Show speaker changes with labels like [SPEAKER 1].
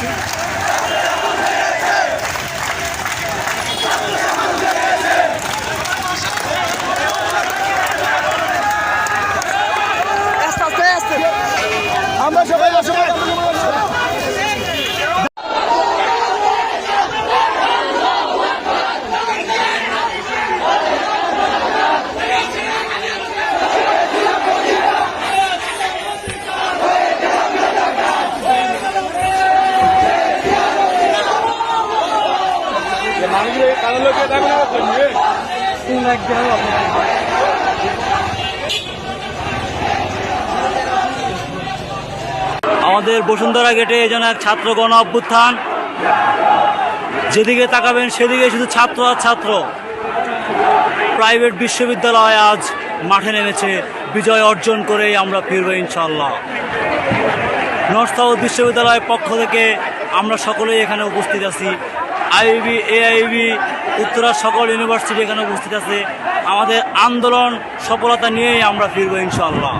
[SPEAKER 1] Thank you.
[SPEAKER 2] আমাদের বসুন্ধরা গেটে যেন এক ছাত্র গণ অভ্যুত্থান। যেদিকে তাকাবেন সেদিকে শুধু ছাত্র আর ছাত্র। প্রাইভেট বিশ্ববিদ্যালয় আজ মাঠে নেমেছে, বিজয় অর্জন করেই আমরা ফিরব ইনশাল্লাহ নর্থ সাউথ বিশ্ববিদ্যালয়ের পক্ষ থেকে আমরা সকলেই এখানে উপস্থিত আছি। আইবি এআইবি, উত্তরা সকল ইউনিভার্সিটি এখানে উপস্থিত আছে। আমাদের আন্দোলন সফলতা নিয়েই আমরা ফিরব ইনশাল্লাহ